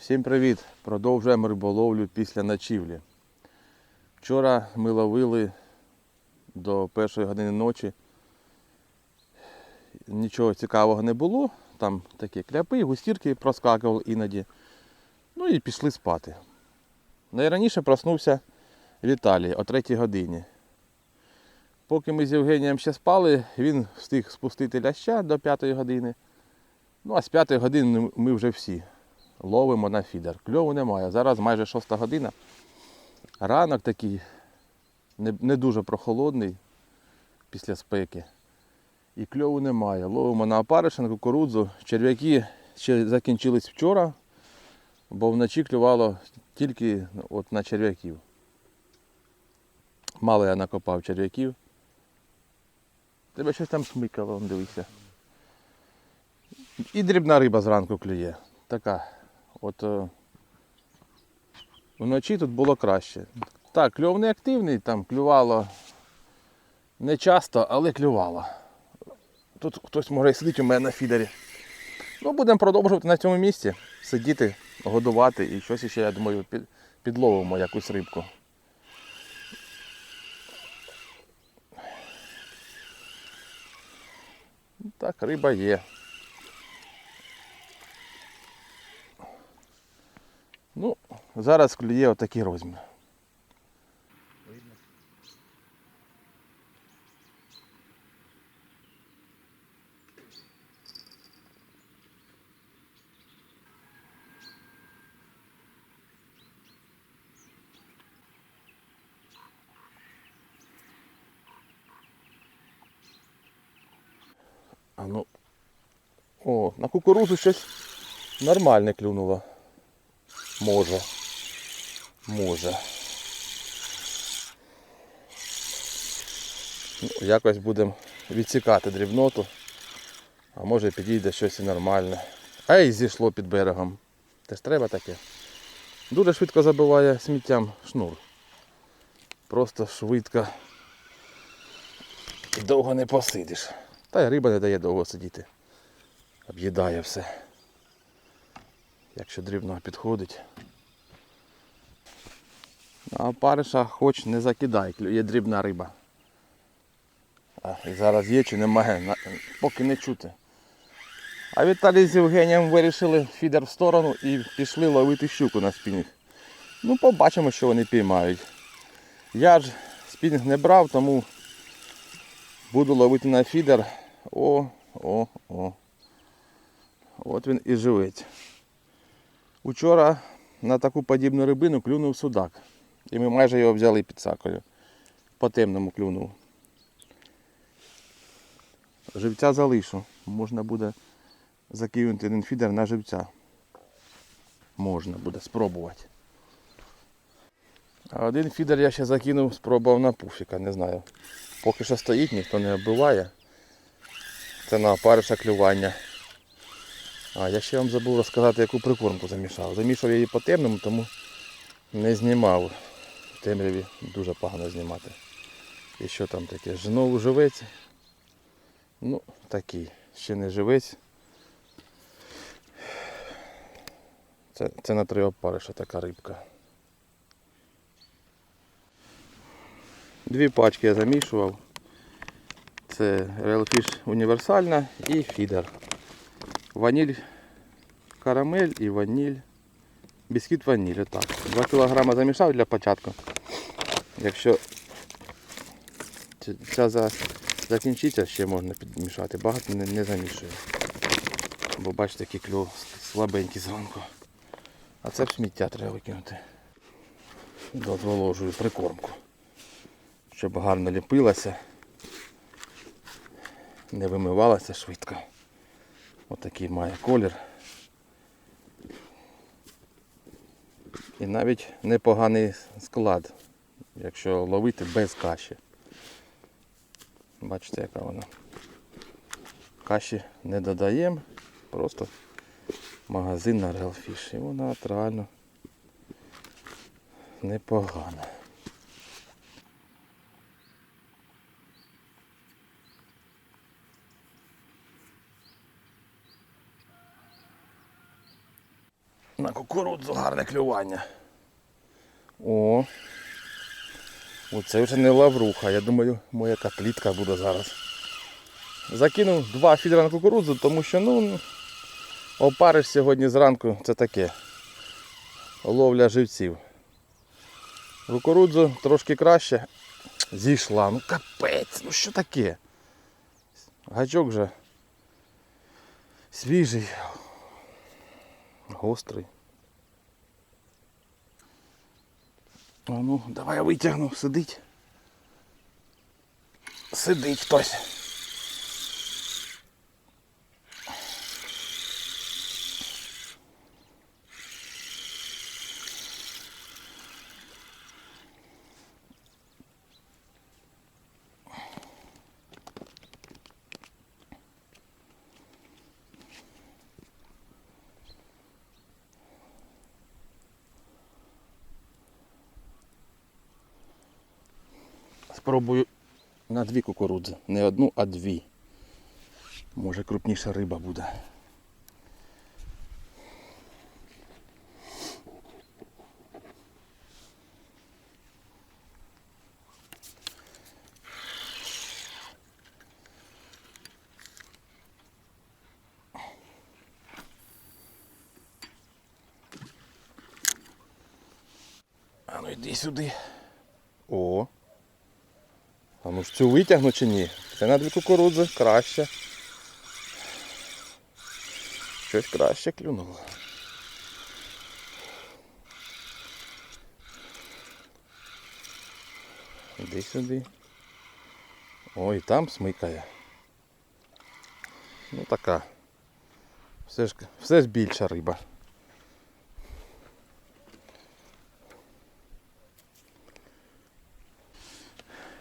Всім привіт! Продовжуємо риболовлю після ночівлі. Вчора ми ловили до першої години ночі. Нічого цікавого не було. Там такі кляпи, густірки проскакували іноді. Ну і пішли спати. Найраніше проснувся Віталій о 3 годині. Поки ми з Євгенієм ще спали, він встиг спустити ляща до 5 години. Ну а з 5 години ми вже всі ловимо на фідер. Кльову немає. Зараз майже 6 година. Ранок такий не, не дуже прохолодний після спеки. І кльову немає. Ловимо на опариш, на кукурудзу. Черв'яки ще закінчились вчора, бо вночі клювало тільки от на черв'яків. Мало я накопав черв'яків. Тебе щось там смикало, дивися. І дрібна риба зранку клює. Така. От е, вночі тут було краще. Так, кльов не активний, там клювало не часто, але клювало. Тут хтось може і сидить у мене на фідері. Ну, будемо продовжувати на цьому місці. Сидіти, годувати і щось ще, я думаю, підловимо якусь рибку. Так, риба є. Ну, зараз клює отакий розмір. А ну. О, на кукурузу щось нормальне клюнуло. Може. Може. Ну, якось будемо відсікати дрібноту. А може підійде щось і нормальне. Ей, зійшло під берегом. Теж треба таке. Дуже швидко забиває сміттям шнур. Просто швидко. І довго не посидиш. Та й риба не дає довго сидіти. Об'їдає все. Якщо дрібно підходить. А париша хоч не закидай, є дрібна риба. І зараз є чи немає, поки не чути. А Віталій з Євгенієм вирішили фідер в сторону і пішли ловити щуку на спінінг. Ну, побачимо, що вони піймають. Я ж спінінг не брав, тому буду ловити на фідер. О, о, о. От він і живець. Учора на таку подібну рибину клюнув судак. І ми майже його взяли під сакою. По темному клюнув. Живця залишу. Можна буде закинути один фідер на живця. Можна буде спробувати. А один фідер я ще закинув, спробував на пуфіка, не знаю. Поки що стоїть, ніхто не оббиває. Це на опариша клювання. А, я ще вам забув розказати, яку прикормку замішав. Замішав я її по темному, тому не знімав. Темряві дуже погано знімати. І що там таке? Знову живець. Ну, такий. Ще не живець. Це, це на три опариша така рибка. Дві пачки я замішував. Це Fish універсальна і фідер. Ваніль карамель і ваніль. Біскіт ваніль. Отак. 2 кг замішав для початку. Якщо ця- за, закінчиться, ще можна підмішати. Багато не, не замішую. Бо бачите, який кльов слабенький зранку. А це в сміття треба викинути. Дозволожую прикормку. Щоб гарно ліпилася. Не вимивалася швидко. Отакий має колір. І навіть непоганий склад, якщо ловити без каші. Бачите, яка вона. Каші не додаємо, просто магазин на релфіш. І вона реально непогана. Кукурудзу гарне клювання. О. Оце вже не лавруха. Я думаю, моя котлітка буде зараз. Закинув два фідера на кукурудзу, тому що ну, опариш сьогодні зранку це таке. Ловля живців. Кукурудзу трошки краще. Зійшла. Ну капець, ну що таке? Гачок вже свіжий, гострий. А ну, давай я витягну, сидить. Сидить хтось. Спробую на дві кукурудзи. Не одну, а дві. Може крупніша риба буде. А ну йди сюди. О. А ну ж цю витягну чи ні? Це на дві кукурудзи краще. Щось краще клюнуло. Іди сюди. Ой, там смикає. Ну така. Все ж, все ж більша риба.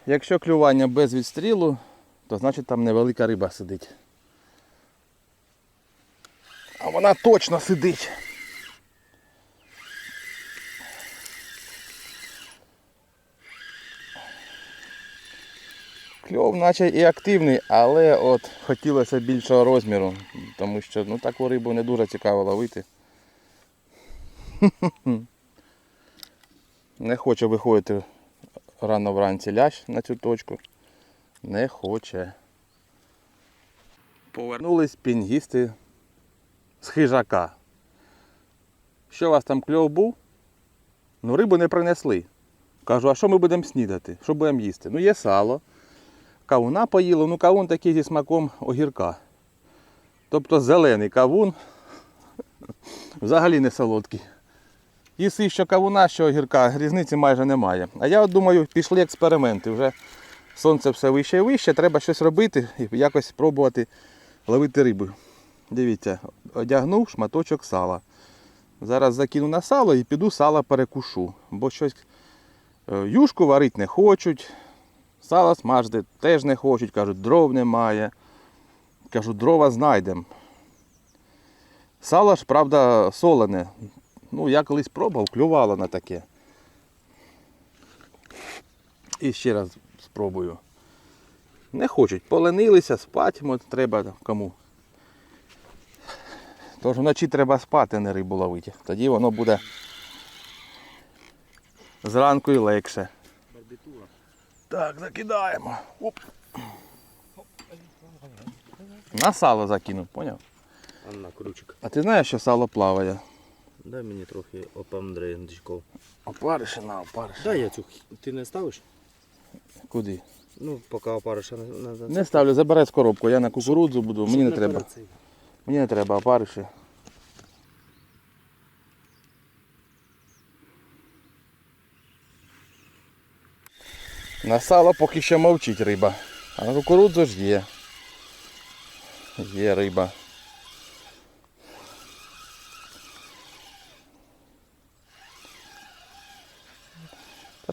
Якщо клювання без відстрілу, то значить там невелика риба сидить. А вона точно сидить. Кльов наче і активний, але от хотілося більшого розміру, тому що ну, таку рибу не дуже цікаво ловити. Не хоче виходити рано вранці лящ на цю точку. Не хоче. Повернулись пінгісти з хижака. Що у вас там кльов був? Ну, рибу не принесли. Кажу, а що ми будемо снідати? Що будемо їсти? Ну, є сало. Кавуна поїли, ну кавун такий зі смаком огірка. Тобто зелений кавун взагалі не солодкий. Їси що кавуна, що огірка, різниці майже немає. А я от думаю, пішли експерименти. Вже сонце все вище і вище, треба щось робити і якось спробувати ловити рибу. Дивіться, одягнув шматочок сала. Зараз закину на сало і піду сало перекушу. Бо щось е, юшку варити не хочуть, сало смажити теж не хочуть, кажуть, дров немає. Кажу, дрова знайдемо. Сало ж, правда, солене. Ну, я колись пробував, клювало на таке. І ще раз спробую. Не хочуть, поленилися, спати треба кому. Тож вночі треба спати, не рибу ловити. Тоді воно буде зранку і легше. Барбитура. Так, закидаємо. Оп. На сало закинув, поняв? Анна Крючик. А ти знаєш, що сало плаває? Дай мені трохи опандрендичков. Опаришина, опаришина. Дай я цю. Ти не ставиш? Куди? Ну, поки опариша не, не, не, ставлю, забирай з коробку, я на кукурудзу буду, мені не треба. перед. Мені не треба опариші. На сало поки що мовчить риба. А на кукурудзу ж є. Є риба.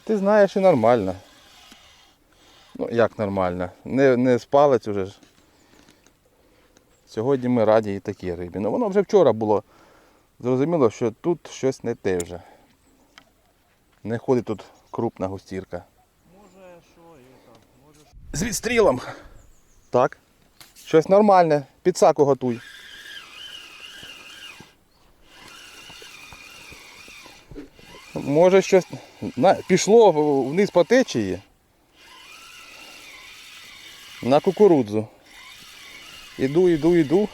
Ти знаєш і нормально. Ну як нормально? Не, не спалець уже ж. Сьогодні ми раді і такій рибі. Ну воно вже вчора було зрозуміло, що тут щось не те вже. Не ходить тут крупна густірка. Може, що є там? З відстрілом. Так. Щось нормальне. Підсаку готуй. Може щось пішло вниз по течії. На кукурудзу. Іду, іду, іду.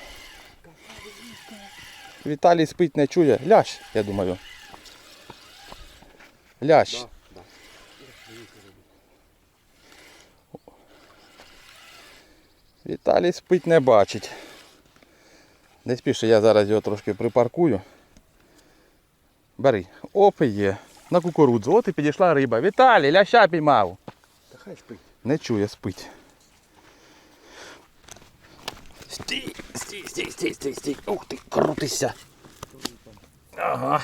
Віталій спить не чує. Лящ, я думаю. Лящ. Віталій спить не бачить. Не спіши, я зараз його трошки припаркую. Бери. Оп, є. На кукурудзу. От і підійшла риба. Віталій, ляща піймав. Та хай спить. Не чує, спить. Стій, стій, стій, стій, стій, стій. Ух ти, крутися. Ага.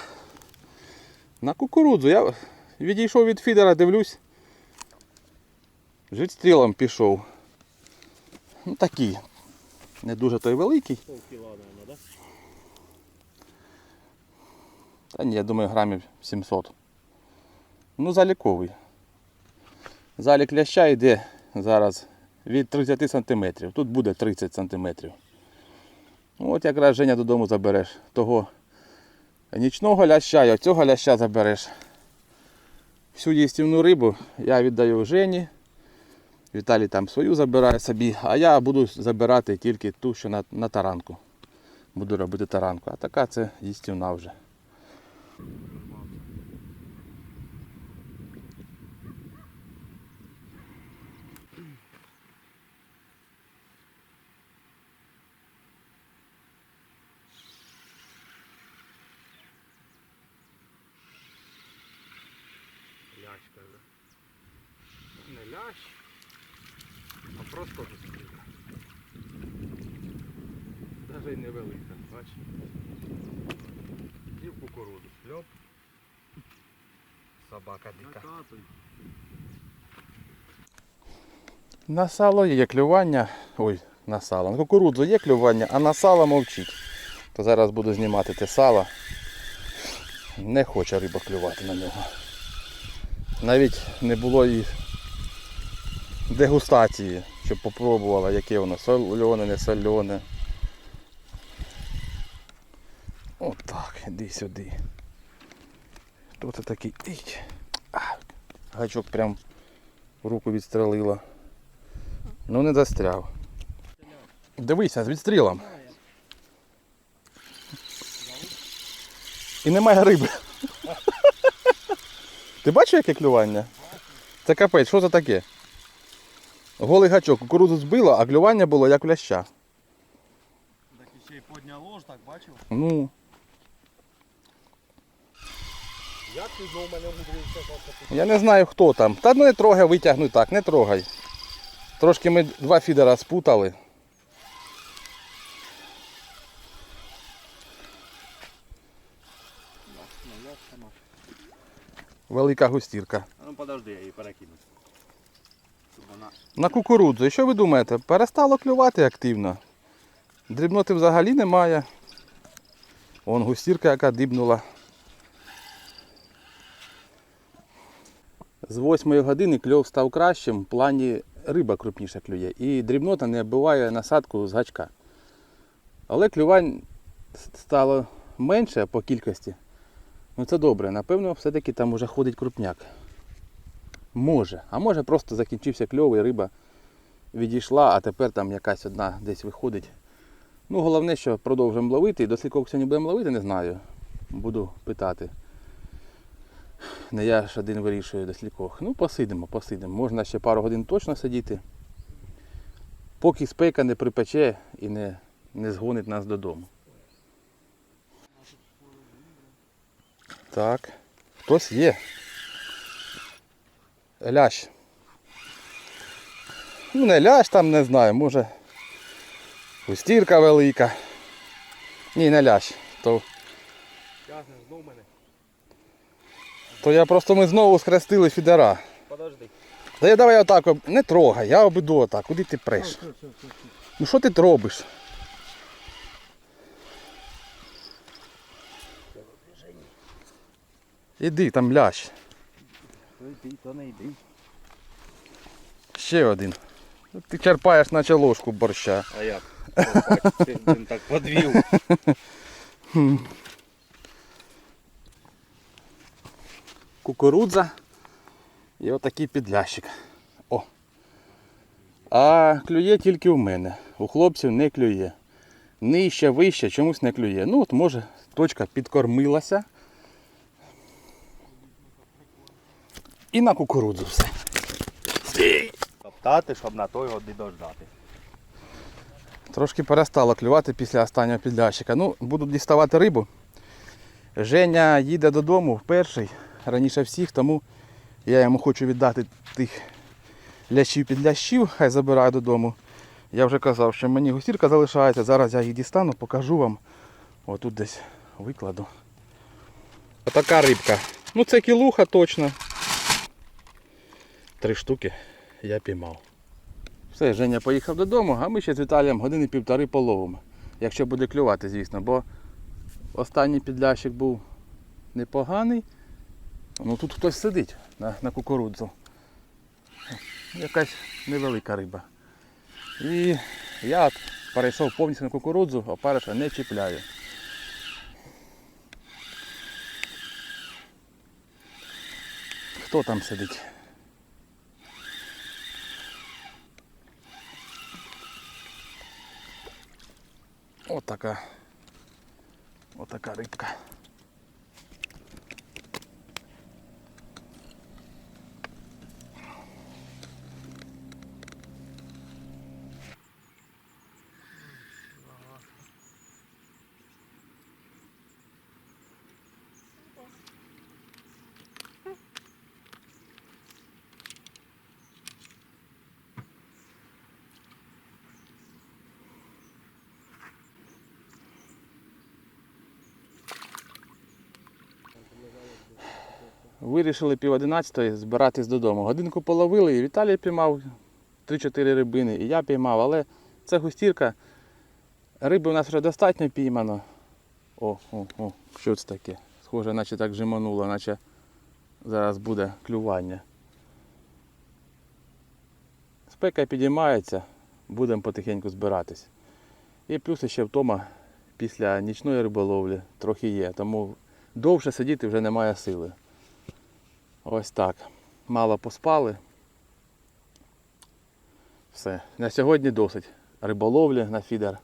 На кукурудзу. Я відійшов від фідера, дивлюсь. Жить стрілом пішов. Ну такий. Не дуже той великий. Наверное, Та ні, я думаю, грамів 700. Ну, заліковий. Залік ляща йде зараз від 30 см. Тут буде 30 см. От якраз Женя додому забереш. Того нічного ляща і оцього ляща забереш. Всю їстівну рибу я віддаю Жені. Віталій там свою забирає собі, а я буду забирати тільки ту, що на, на таранку. Буду робити таранку. А така це їстівна вже. Лящ, каже. Не лящ, а просто густірка. Навіть невелика, бач. І в кукурудзу. Льоп. Собака дика. На сало є клювання. Ой, на сало. На кукурудзу є клювання, а на сало мовчить. То зараз буду знімати те сало. Не хоче риба клювати на нього. Навіть не було і дегустації, щоб попробувала, яке воно солене, не солене. Отак, іди сюди. Хто це такий? Іть. Гачок прям в руку відстрелила. Ну не застряв. Дивися, з відстрілом. І немає риби. Ти бачиш, яке клювання? Це капець, що це таке? Голий гачок, кукурудзу збило, а клювання було як в ляща. Так ще й подняло ж, так бачив? Ну, Як ти знову мене умудрився бачити? Я не знаю хто там. Та ну не трогай, витягнуй так, не трогай. Трошки ми два фідера спутали. Велика густірка. Ну подожди, я її перекину. Вона... На кукурудзу. І що ви думаєте? Перестало клювати активно. Дрібноти взагалі немає. Вон густірка, яка дибнула. З 8 години кльов став кращим, в плані риба крупніше клює. І дрібнота не вбиває насадку з гачка. Але клювань стало менше по кількості. Ну це добре. Напевно, все-таки там уже ходить крупняк. Може. А може просто закінчився кльов і риба відійшла, а тепер там якась одна десь виходить. Ну, головне, що продовжуємо ловити. До скількох сьогодні будемо ловити, не знаю. Буду питати. Не я ж один вирішую до скількох. Ну, посидимо, посидимо. Можна ще пару годин точно сидіти. Поки спека не припече і не, не згонить нас додому. Так. Хтось є. Лящ. Ну не лящ там не знаю, може. Густірка велика. Ні, не лящ. То, Тягне знов мене. То я просто ми знову схрестили фідера. Подожди. Та я давай отак, не трогай, я обіду отак. Куди ти преш? Ну що ти робиш? Іди, там лящ. То йди, то не йди. Ще один. Ти черпаєш наче ложку борща. А як? Він так подвів. кукурудза і отакий підлящик. О. А клює тільки в мене. У хлопців не клює. Нижче, вище чомусь не клює. Ну от може точка підкормилася. І на кукурудзу все. Топтати, щоб на той годи дождати. Трошки перестало клювати після останнього підлящика. Ну, буду діставати рибу. Женя їде додому перший, раніше всіх, тому я йому хочу віддати тих лящів підлящів, хай забирає додому. Я вже казав, що мені густірка залишається. Зараз я їх дістану, покажу вам. Отут десь викладу. Отака рибка. Ну це кілуха точно. Три штуки я піймав. Все, Женя поїхав додому, а ми ще з Віталієм години півтори половимо. Якщо буде клювати, звісно, бо останній підлящик був непоганий. Ну тут хтось сидить на, на кукурудзу. Якась невелика риба. І я перейшов повністю на кукурудзу, опариша не чіпляю. Хто там сидить? Отака. Отака рибка. Вирішили пів одинадцятої збиратись додому. Годинку половили, і Віталій піймав 3-4 рибини, і я піймав, але це густірка. Риби у нас вже достатньо піймано. О, о, о, що це таке? Схоже, наче так жимануло, наче зараз буде клювання. Спека підіймається, будемо потихеньку збиратись. І плюс ще втома після нічної риболовлі трохи є, тому довше сидіти вже немає сили. Ось так. Мало поспали. Все. На сьогодні досить. Риболовлі на фідер.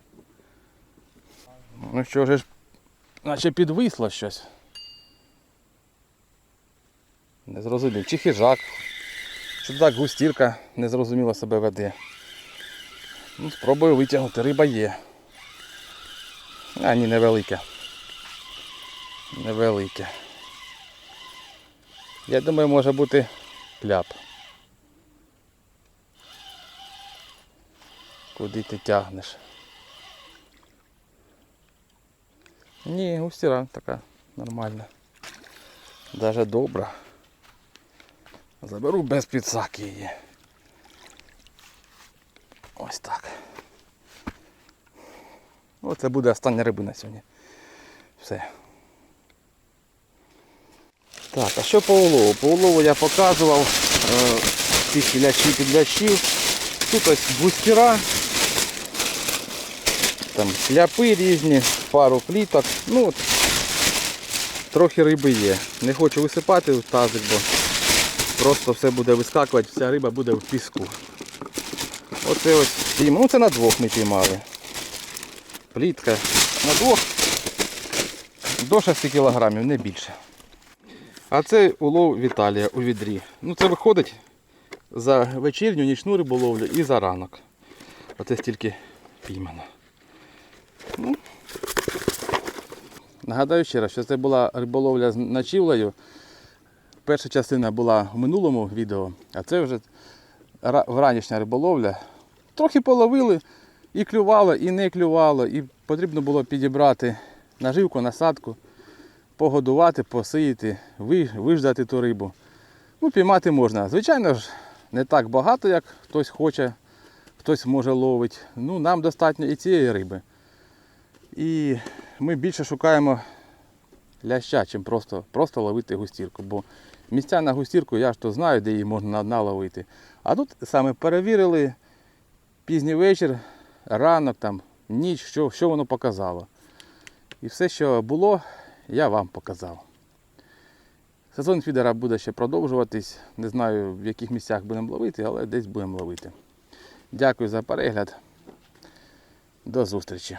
Ну що ж, наче підвисло щось. Не зрозумів. Чи хижак. Чи так густірка незрозуміло себе веде. Ну, спробую витягнути, риба є. А ні, невелике. Невелике. Я думаю, може бути кляп. Куди ти тягнеш? Ні, густіра така нормальна. Даже добра. Заберу без підсаки її. Ось так. Оце буде остання рибина сьогодні. Все. Так, а що по улову? По улову я показував е, цих філячів підлячів. Тут ось бустера, там кляпи різні, пару пліток. Ну от, трохи риби є. Не хочу висипати в тазик, бо просто все буде вискакувати, вся риба буде в піску. Оце ось пійма. Ну це на двох ми піймали. Плітка на двох до 6 кілограмів, не більше. А це улов Віталія у відрі. Ну це виходить за вечірню нічну риболовлю і за ранок. Оце стільки піймано. Ну, нагадаю ще раз, що це була риболовля з ночівлею. Перша частина була в минулому відео, а це вже вранішня риболовля. Трохи половили, і клювало, і не клювало, і потрібно було підібрати наживку, насадку погодувати, посіяти, виждати ту рибу. Ну, піймати можна. Звичайно ж, не так багато, як хтось хоче, хтось може ловить. Ну, нам достатньо і цієї риби. І ми більше шукаємо ляща, чим просто, просто ловити густірку. Бо місця на густірку я ж то знаю, де її можна наловити. А тут саме перевірили пізній вечір, ранок, там, ніч, що, що воно показало. І все, що було, я вам показав. Сезон фідера буде ще продовжуватись. Не знаю в яких місцях будемо ловити, але десь будемо ловити. Дякую за перегляд. До зустрічі.